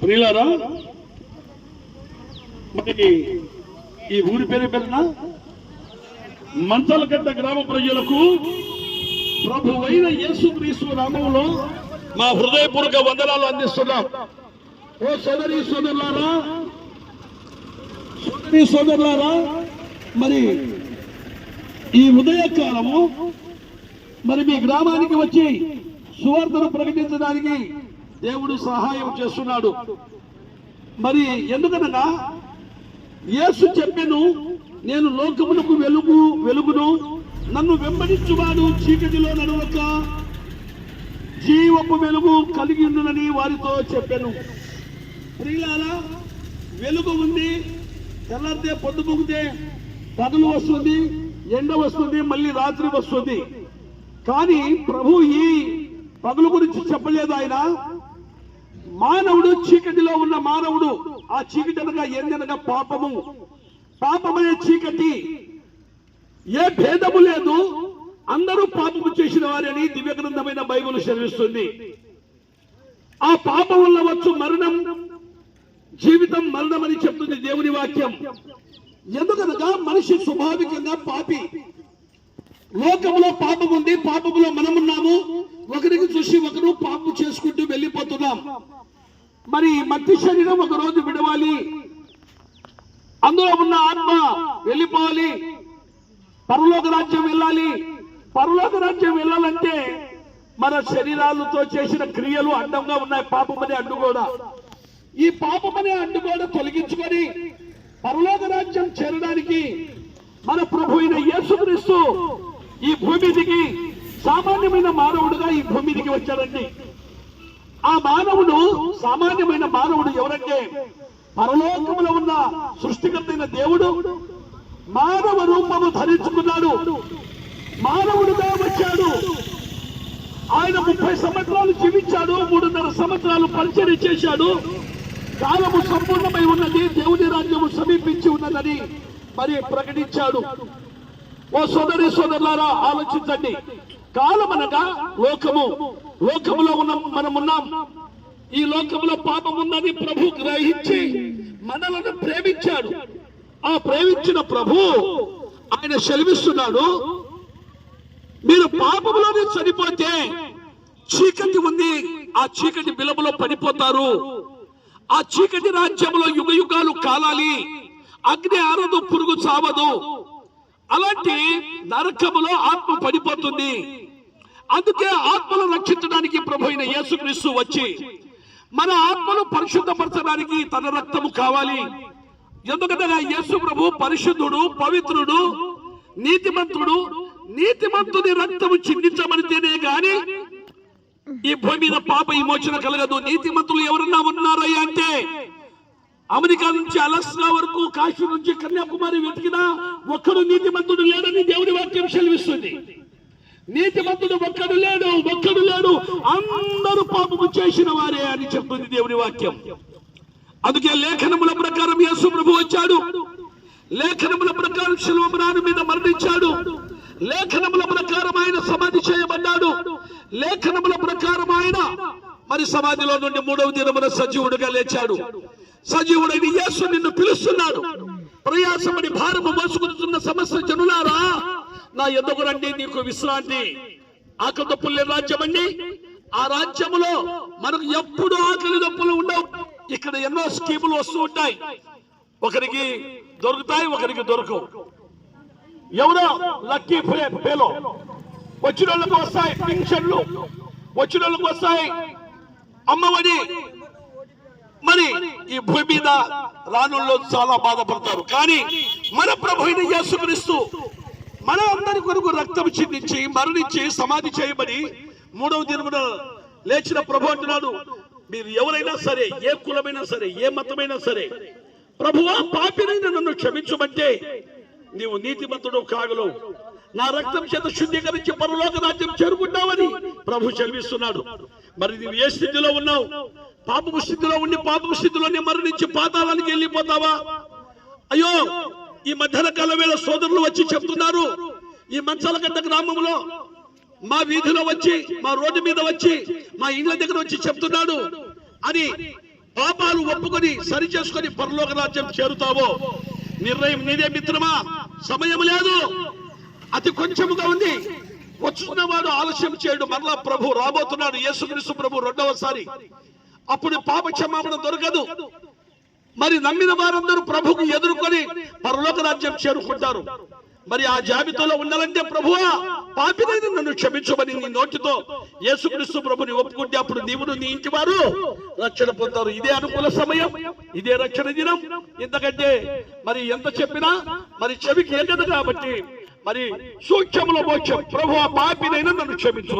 ప్రియులారా మరి ఈ ఊరి పేరు పేరున మంచాలగడ్డ గ్రామ ప్రజలకు ప్రభువైన యేసుక్రీస్తు నామంలో మా హృదయపూర్వక వందనాలు అందిస్తున్నాం. ఓ సోదరి సోదరులారా సోదరి సోదరులారా మరి ఈ ఉదయకాలము మరి మీ గ్రామానికి వచ్చి సువార్తను ప్రకటించడానికి దేవుడు సహాయం చేస్తున్నాడు. మరి ఎందుకనగా యేసు చెప్పెను నేను లోకమునకు వెలుగు వెలుగును నన్ను వెంబడించువాడు చీకటిలో నడవక జీవపు వెలుగు కలిగి ఉండునని వారితో చెప్పాను. ప్రియులారా వెలుగు ఉంది తెల్లారితే పొద్దుముగితే పగలు వస్తుంది ఎండ వస్తుంది మళ్ళీ రాత్రి వస్తుంది. కానీ ప్రభు ఈ పగులు గురించి చెప్పలేదు ఆయన. మానవుడు చీకటిలో ఉన్న మానవుడు ఆ చీకటి అనగా ఏందనగా పాపము. పాపమనే చీకటి. ఏ భేదము లేదు. అందరూ పాపము చేసిన వారని దివ్య గ్రంథమైన బైబుల్ చదివిస్తుంది. ఆ పాపం వల్ల వచ్చు మరణం జీవితం మరణం అని చెప్తుంది దేవుని వాక్యం. ఎందుకనగా మనిషి స్వాభావికంగా పాపి. లోకంలో పాపం ఉంది పాపములో మనమున్నాము. ఒకరికి చూసి ఒకరు పాపం చేసుకుంటూ వెళ్ళిపోతున్నాం. మరి మట్టి శరీరం ఒక రోజు విడవాలి. అందులో ఉన్న ఆత్మ వెళ్ళిపోవాలి. పరలోక రాజ్యం వెళ్ళాలి. పరలోక రాజ్యం వెళ్ళాలంటే మన శరీరాలతో చేసిన క్రియలు అడ్డంగా ఉన్నాయి. పాపమనే అనే కూడా ఈ పాపమనే అనే అడ్డుగోడ తొలగించుకొని పరలోక రాజ్యం చేరడానికి మన ప్రభు అయిన యేసుక్రీస్తు ఈ భూమి దిగి సామాన్యమైన మానవుడుగా ఈ భూమి దిగి వచ్చాడండి. ఆ మానవుడు సామాన్యమైన మానవుడు ఎవరంటే పరలోకములో ఉన్న సృష్టికర్తైన దేవుడు. మానవ రూపము ధరించుకున్నాడు. మానవుడుగా వచ్చాడు. ఆయన ముప్పై సంవత్సరాలు జీవించాడు మూడున్నర సంవత్సరాలు పరిచయం చేశాడు. కాలము సంపూర్ణమై ఉన్నది దేవుని రాజ్యము సమీపించి ఉన్నదని మరి ప్రకటించాడు. ఓ సోదరి సోదరులారా ఆలోచించండి. కాలం అనగా లోకము లోకములో ఉన్న మనమున్నాం. ఈ లోకములో పాపం ఉన్నది ప్రభు గ్రహించి మనలను ప్రేమించాడు. ఆ ప్రేమించిన ప్రభు ఆయన సెలవిస్తున్నాడు మీరు పాపంలోనే చనిపోతే చీకటి ఉంది. ఆ చీకటి బిలములో పడిపోతారు. ఆ చీకటి రాజ్యంలో యుగ యుగాలు కాలాలి. అగ్ని ఆరదు పురుగు చావదు. అలాంటి నరకములో ఆత్మ పడిపోతుంది. అందుకే ఆత్మను రక్షించడానికి ప్రభు అయిన యేసుక్రీస్తు వచ్చి మన ఆత్మను పరిశుద్ధపరచడానికి తన రక్తము కావాలి. ఎందుకంటే యేసు ప్రభు పరిశుద్ధుడు పవిత్రుడు నీతిమంతుడు. నీతిమంతుని రక్తము చిందించమనితేనే గాని ఈ భూమి మీద పాప విమోచన కలగదు. నీతిమంతులు ఎవరన్నా ఉన్నారయ్యా అంటే అమెరికా నుంచి అలస్కా వరకు కాశీ నుంచి కన్యాకుమారి వెతికినా ఒక్కడు నీతిమంతుడు లేడని దేవుని వాక్యం సెలవిస్తుంది. నీతిమంతుడు ఒక్కడు లేడు ఒక్కడు లేడు అందరూ పాపము చేసిన వారే అని చెప్తుంది దేవుని వాక్యం. అందుకే లేఖనముల ప్రకారం యేసు ప్రభు వచ్చాడు. లేఖనముల ప్రకారం శిలువరాను మీద మరణించాడు. లేఖనముల ప్రకారం ఆయన సమాధి చేయబడ్డాడు. లేఖనముల ప్రకారం ఆయన మరి సమాధిలో నుండి మూడవ దినమున సజీవుడుగా లేచాడు. సజీవుడైన యేసు నిన్ను పిలుస్తున్నాడు ప్రయాసమని భారము మోసుకుంటున్న సమస్య జనులారా నా ఎందుకు రండి నీకు విశ్రాంతి. ఆకలి రాజ్యం అండి. ఆ రాజ్యములో మనకు ఎప్పుడు ఆకలి నొప్పులు ఉండవు. ఇక్కడ ఎన్నో స్కీములు వస్తూ ఉంటాయి. ఒకరికి దొరుకుతాయి ఒకరికి దొరకవు. ఎవరో లక్కీ పేలో వచ్చిన వాళ్ళకు వస్తాయి పింఛన్లు. వచ్చిన వాళ్ళకు వస్తాయి అమ్మఒడి. ఈ భూమి మీద రానుల్లో చాలా బాధపడతారు. కానీ మన ప్రభు యేసుక్రీస్తు మన అందరి కొరకు రక్తం చిందించి మరణించి సమాధి చేయబడి మూడవ దినమున లేచిన ప్రభు అంటున్నాడు మీరు ఎవరైనా సరే ఏ కులమైనా సరే ఏ మతమైనా సరే ప్రభువా పాపినైనా నన్ను క్షమించమంటే నీవు నీతిమంతుడు కాగలవు. నా రక్తం చేత శుద్ధీకరించి పరలోక రాజ్యం చేరుకుంటావని ప్రభు చదివిస్తున్నాడు మరి నువ్వు ఏ స్థితిలో ఉన్నావు? పాపపు స్థితిలో ఉండి పాపపు స్థితిలోనే మరణించి పాతాళానికి వెళ్ళిపోతావా? అయ్యో ఈ మధ్యాహ్న కాల వేళ సోదరులు వచ్చి చెప్తున్నారు ఈ మంచాలగడ్డ గ్రామంలో మా వీధిలో వచ్చి మా రోడ్డు మీద వచ్చి మా ఇండ్ల దగ్గర వచ్చి చెప్తున్నాడు. అని పాపాలు ఒప్పుకొని సరి చేసుకొని పరలోక రాజ్యం చేరుతావో? నిర్ణయం నీదే మిత్రమా? సమయం లేదు. అతి కొంచెముగా ఉంది. ఆలస్యం చేయడు. మరలా ప్రభు రాబోతున్నాడు. యేసుక్రీస్తు ప్రభు రెండవసారి. అప్పుడు పాప క్షమాపణ దొరకదు. మరి నమ్మిన వారందరూ ప్రభుకు ఎదుర్కొని పరలోక రాజ్యం చేరుకుంటారు. మరి ఆ జాబితాలో ఉండాలంటే ప్రభువా పాపినైన నన్ను క్షమించమని నీ నోటితో యేసుక్రీస్తు ప్రభుని ఒప్పుకుంటే అప్పుడు నీవును నీ ఇంటి వారు రక్షణ పొందారు ఇదే అనుకూల సమయం ఇదే రక్షణ దినం. ఎందుకంటే మరి ఎంత చెప్పినా మరి చెవికి ఎగదు కాబట్టి మరి సూక్ష్మలో మోక్షం. ప్రభు పాపినైనా నన్ను క్షమించు